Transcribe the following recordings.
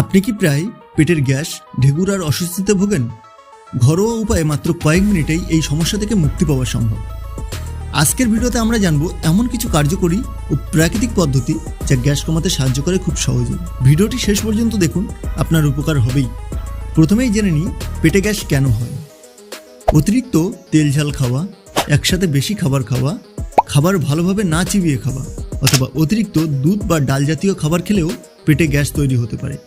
আপনি কি প্রায় পেটের গ্যাস, ঢেকুর আর অস্বস্তিতে ভোগেন? ঘরোয়া উপায়ে মাত্র কয়েক মিনিটেই এই সমস্যা থেকে মুক্তি পাওয়া সম্ভব। আজকের ভিডিওতে আমরা জানব এমন কিছু কার্যকরী ও প্রাকৃতিক পদ্ধতি যা গ্যাস কমাতে সাহায্য করে খুব সহজে। ভিডিওটি শেষ পর্যন্ত দেখুন, আপনার উপকার হবেই। প্রথমেই জেনে নিই, পেটে গ্যাস কেন হয়? অতিরিক্ত তেল ঝাল খাওয়া, একসাথে বেশি খাবার খাওয়া, খাবার ভালোভাবে না চিবিয়ে খাওয়া, অথবা অতিরিক্ত দুধ বা ডাল জাতীয় খাবার খেলেও পেটে গ্যাস তৈরি হতে পারে।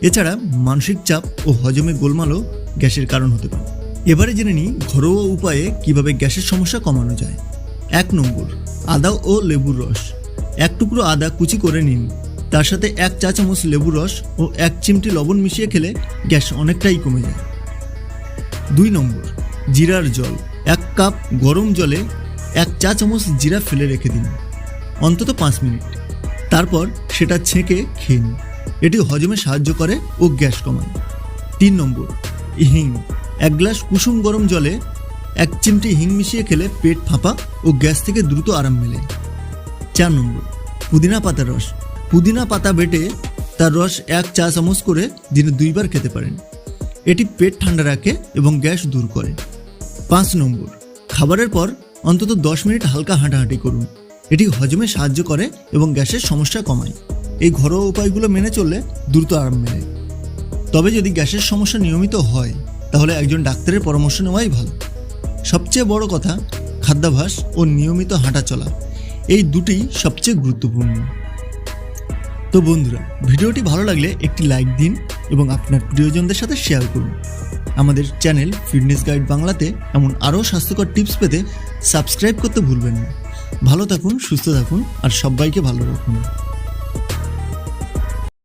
এছাড়া মানসিক চাপ ও হজমে গোলমালও গ্যাসের কারণ হতে পারে। এবারে জেনে নিই ঘরোয়া উপায়ে কীভাবে গ্যাসের সমস্যা কমানো যায়। এক নম্বর, আদা ও লেবুর রস। এক টুকরো আদা কুচি করে নিন। তার সাথে এক চা চামচ লেবুর রস ও এক চিমটি লবণ মিশিয়ে খেলে গ্যাস অনেকটাই কমে যায়। দুই নম্বর, জিরার জল। এক কাপ গরম জলে এক চা চামচ জিরা ফেলে রেখে দিন। অন্তত পাঁচ মিনিট। তারপর সেটা ছেঁকে খেয়ে নিন। এটি হজমে সাহায্য করে ও গ্যাস কমায়। তিন নম্বর, হিং। এক গ্লাস কুসুম গরম জলে এক চিমটি হিং মিশিয়ে খেলে পেট ফাঁপা ও গ্যাস থেকে দ্রুত আরাম মেলে। চার নম্বর, পুদিনা পাতার রস। পুদিনা পাতা বেটে তার রস এক চা চামচ করে দিনে দুইবার খেতে পারেন। এটি পেট ঠান্ডা রাখে এবং গ্যাস দূর করে। পাঁচ নম্বর, খাবারের পর অন্তত দশ মিনিট হালকা হাঁটাহাঁটি করুন। এটি হজমে সাহায্য করে এবং গ্যাসের সমস্যা কমায়। এই ঘরোয়া উপায়গুলো মেনে চললে দ্রুত আরাম মেলে। তবে যদি গ্যাসের সমস্যা নিয়মিত হয়, তাহলে একজন ডাক্তারের পরামর্শ নেওয়াই ভালো। সবচেয়ে বড় কথা, খাদ্যাভ্যাস ও নিয়মিত হাঁটা চলা। এই দুটি সবচেয়ে গুরুত্বপূর্ণ। তো বন্ধুরা, ভিডিওটি ভালো লাগলে একটি লাইক দিন এবং আপনার প্রিয়জনদের সাথে শেয়ার করুন। আমাদের চ্যানেল ফিটনেস গাইড বাংলাতে এমন আরও স্বাস্থ্যকর টিপস পেতে সাবস্ক্রাইব করতে ভুলবেন না। ভালো থাকুন, সুস্থ থাকুন, আর সবাইকে ভালো রাখুন।